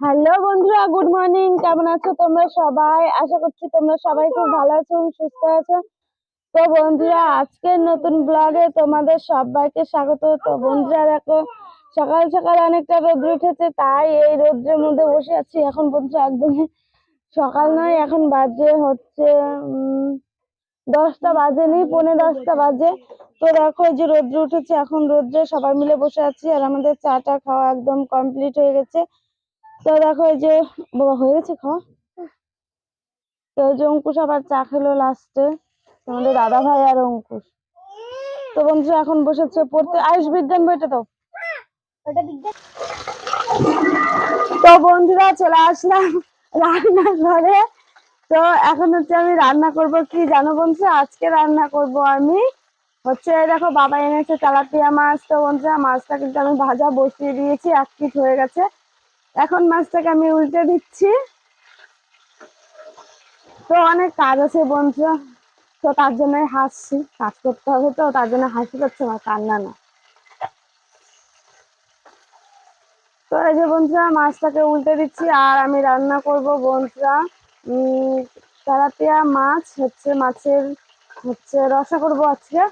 Hello বন্ধুরা good morning. কেমন আছো তোমরা সবাই? আশা করছি তোমরা সবাই খুব ভালো আছো সুস্থ আছো। তো বন্ধুরা আজকের নতুন ব্লগে তোমাদের সবাইকে স্বাগত। তো বন্ধুরা দেখো সকাল সকাল অনেকটা রোদ্র উঠেছে তাই এই রোদ্রের মধ্যে বসে আছি। এখন বন্ধুরা একদমই সকাল নয় এখন বাজে হচ্ছে উম, দশটা বাজেনি পৌনে দশটা বাজে। তো দেখো যে রোদ্র উঠেছে, এখন রোদ্রে সবাই মিলে বসে আছি, আর আমাদের চাটা খাওয়া একদম কমপ্লিট হয়ে গেছে। তো দেখো, এই যে বাবা, হয়ে গেছে খাওয়া? তো যে অঙ্কুশ আবার চা খেলো লাস্টে আমাদের দাদা ভাই আর অঙ্কুশ। তো বন্ধুরা, এখন বসেছে পড়তে। আয়ুষ বিজ্ঞান বইটা তো তো বন্ধুরা, চলে আসলাম রান্না করে তো এখন হচ্ছে আমি রান্না করব কি জানো বন্ধুরা আজকে রান্না করব আমি। হচ্ছে দেখো, বাবা এনেছে তেলাপিয়া মাছ। তো বন্ধুরা, মাছটা কিন্তু আমি ভাজা বসিয়ে দিয়েছি, এক পিঠ হয়ে গেছে। এখন মাছটাকে আমি উল্টে দিচ্ছি। তো অনেক কাজ আছে বন্ধুরা। তো তার জন্যই হাসছি। কাজ করতে হবে তো, তার জন্য হাসি পাচ্ছে আমার কান্না না। তো এই যে বন্ধুরা, মাছটাকে উল্টে দিচ্ছি, আর আমি রান্না করব বন্ধুরা। তেলাপিয়া মাছ হচ্ছে মাছের, হচ্ছে রসা করব আজকে।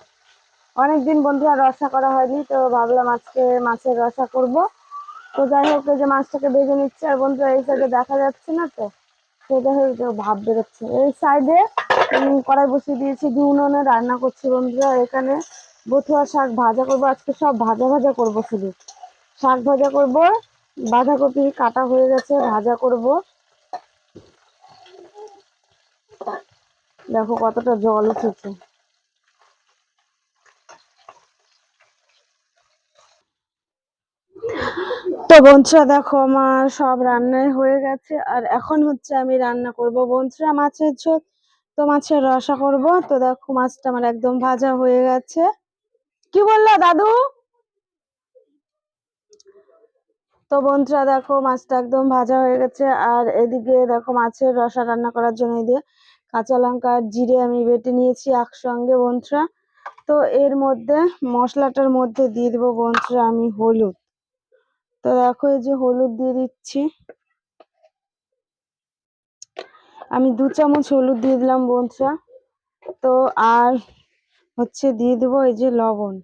অনেকদিন বন্ধুরা রসা করা হয়নি, তো ভাবলাম আজকে মাছের রসা করব। তো যাই হোক, এই যে মাছটাকে ভেজে নিচ্ছে, আর বন্ধুরা এই সাইডে দেখা যাচ্ছে না তো? সেটা হয়ে ভাব বেরোচ্ছে। এই সাইডে কড়াই বসিয়ে দিয়েছি, দু উনুনে রান্না করছি বন্ধুরা। এখানে বথুয়া শাক ভাজা করব। আজকে সব ভাজা ভাজা করব শুধু। শাক ভাজা করব, বাঁধাকপি কাটা হয়ে গেছে, ভাজা করব। দেখো কতটা জল উঠেছে। তো বন্ধুরা দেখো আমার সব রান্নাই হয়ে গেছে, আর এখন হচ্ছে আমি রান্না করব। বন্ধুরা মাছের ঝোল, তো মাছের রসা করব। তো দেখো মাছটা আমার একদম ভাজা হয়ে গেছে। কি বলল দাদু? তো বন্ধুরা দেখো মাছটা একদম ভাজা হয়ে গেছে, আর এদিকে দেখো মাছের রসা রান্না করার জন্য এদিকে কাঁচা লঙ্কা আর জিরে আমি বেটে নিয়েছি একসঙ্গে বন্ধুরা। তো এর মধ্যে মশলাটার মধ্যে দিয়ে দেবো বন্ধুরা আমি হলুদ। তো দেখো এই যে হলুদ দিয়ে দিচ্ছি। আমি দু চামচ হলুদ দিয়ে দিলাম বন্ধুরা। তো আর হচ্ছে দিয়ে দেবো এই যে লবণ।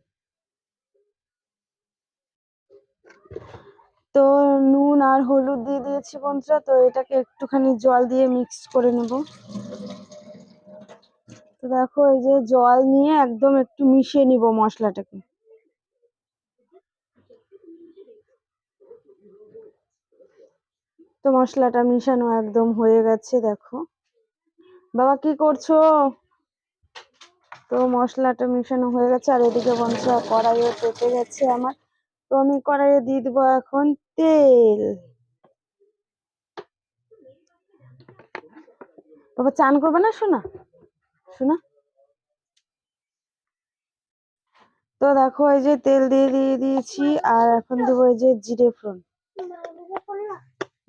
তো নুন আর হলুদ দিয়ে দিয়েছি বন্ধুরা। তো এটাকে একটুখানি জল দিয়ে মিক্স করে নেব। দেখো, এই যে জল নিয়ে একদম একটু মিশিয়ে নিব মশলাটাকে। তো মশলাটা মিশানো একদম হয়ে গেছে, দেখো। বাবা, কি করছ? তো মশলাটা মিশানো হয়ে গেছে, আর এদিকে বন্ধুরা কড়াইয়ে পেতে গেছে আমার। তো আমি কড়াইয়ে দিয়ে দিব এখন তেল। বাবা, চান করবে না শোনা শোনা? তো দেখো, এই যে তেল দিয়ে দিয়ে দিয়েছি, আর এখন দেবো এই যে জিরে ফোড়ন।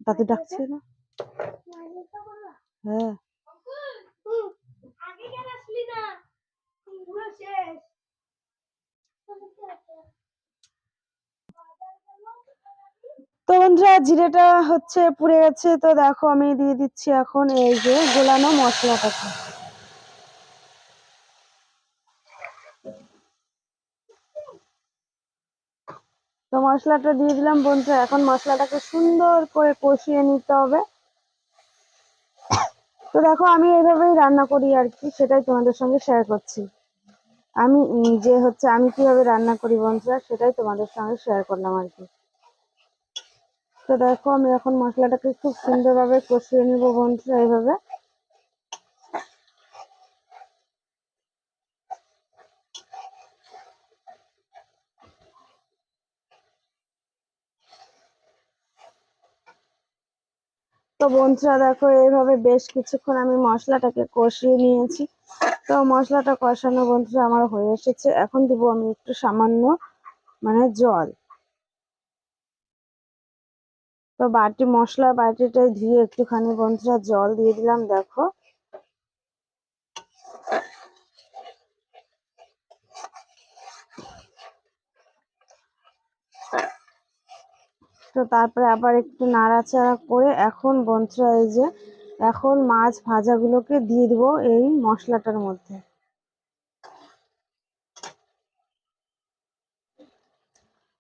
দাদু ডাকছে না? হ্যাঁ। তো বন্ধুরা, জিরেটা হচ্ছে পুড়ে গেছে, তো দেখো আমি দিয়ে দিচ্ছি এখন এই যে গোলানো মশলাটাকে। তো মশলাটা দিয়ে দিলাম বন্ধুরা, এখন মশলাটাকে সুন্দর করে কষিয়ে নিতে হবে। তো দেখো, আমি এইভাবেই রান্না করি আর কি, সেটাই তোমাদের সঙ্গে শেয়ার করছি। আমি যে হচ্ছে, আমি কীভাবে রান্না করি বন্ধুরা, সেটাই তোমাদের সঙ্গে শেয়ার করলাম আর কি। তো দেখো, আমি এখন মশলাটাকে খুব সুন্দরভাবে কষিয়ে নিব বন্ধুরা এইভাবে তো বন্ধুরা দেখো, এইভাবে বেশ কিছুক্ষণ আমি মশলাটাকে কষিয়ে নিয়েছি। তো মশলাটা কষানো বন্ধুরা আমার হয়ে এসেছে। এখন দিব আমি একটু সামান্য মানে জল। তো বাটি, মশলা বাটিটা ধুয়ে একটুখানি বন্ধুরা জল দিয়ে দিলাম, দেখো। তো তারপরে আবার একটু নাড়াচাড়া করে এখন বন্ধুরা এই যে, এখন মাছ ভাজাগুলোকে দিয়ে দিব এই মশলাটার মধ্যে।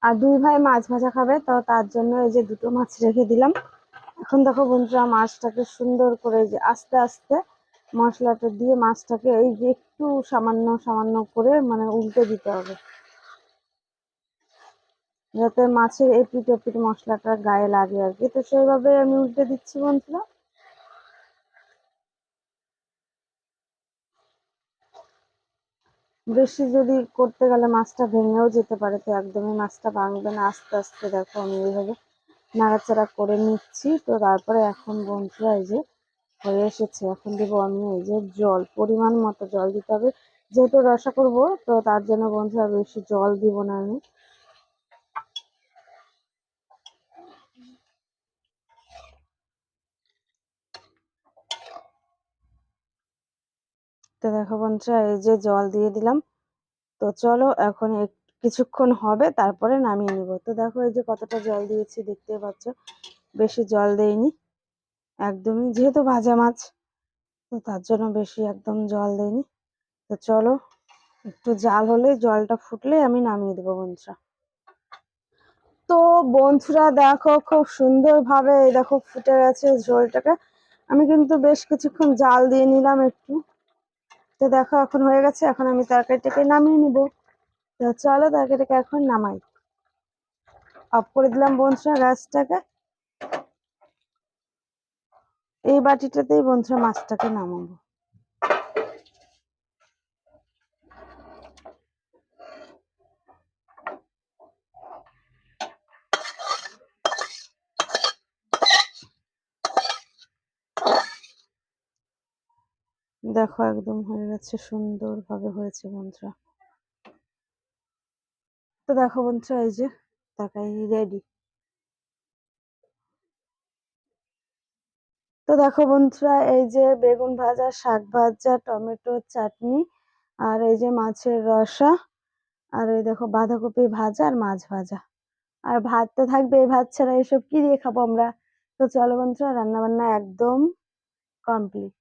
আর দুই ভাই মাছ ভাজা খাবে, তো তার জন্য এই যে দুটো মাছ রেখে দিলাম। এখন দেখো বন্ধুরা মাছটাকে সুন্দর করে যে আস্তে আস্তে মশলাটা দিয়ে মাছটাকে এই যে একটু সামান্য সামান্য করে মানে উল্টে দিতে হবে। যাতে মাছের এপিট ওপিট মশলাটা গায়ে লাগে আর কি। তো সেইভাবে আমি উল্টে দিচ্ছি বন্ধুরা। বেশি যদি করতে গেলে মাছটা ভেঙেও যেতে পারে, তো একদমই মাছটা ভাঙবে না। আস্তে আস্তে দেখো আমি এইভাবে নাড়াচাড়া করে নিচ্ছি। তো তারপরে এখন বন্ধুরা এই যে হয়ে এসেছে, এখন দেবো আমি এই যে জল, পরিমাণ মতো জল দিতে হবে। যেহেতু রসা করব, তো তার জন্য বন্ধুরা বেশি জল দিব না আমি। তো দেখো বন্ধুরা, এই যে জল দিয়ে দিলাম। তো চলো এখন কিছুক্ষণ হবে, তারপরে নামিয়ে নিব। তো দেখো এই যে কতটা জল দিয়েছি, দেখতে পাচ্ছ? বেশি জল দেইনি। একদমই, যেহেতু ভাজা মাছ, তো তার জন্য বেশি একদম জল দেইনি। তো চলো, একটু জাল হলে জলটা ফুটলে আমি নামিয়ে দেবো বন্ধুরা। তো বন্ধুরা, দেখো খুব সুন্দর ভাবে এই দেখো ফুটে গেছে ঝোলটাকে। আমি কিন্তু বেশ কিছুক্ষণ জাল দিয়ে নিলাম একটু। তো দেখো, এখন হয়ে গেছে, এখন আমি তরকারিটাকে নামিয়ে নিব। তো চলো তরকারিটাকে এখন নামাই। অফ করে দিলাম বন্ধুরা গাছটাকে। এই বাটিটাতেই বন্ধুরা মাছটাকে নামাবো। দেখো, একদম হয়ে গেছে সুন্দর ভাবে হয়েছে বন্ধুরা তো দেখো বন্ধুরা, এই যে তরকারি রেডি তো দেখো বন্ধুরা, এই যে বেগুন ভাজা, শাক ভাজা, টমেটো চাটনি, আর এই যে মাছের রসা, আর এই দেখো বাঁধাকপি ভাজা আর মাছ ভাজা। আর ভাত তো থাকবে, এই ভাত ছাড়া এসব কি দিয়ে খাব আমরা? তো চলো বন্ধুরা রান্না বান্না একদম কমপ্লিট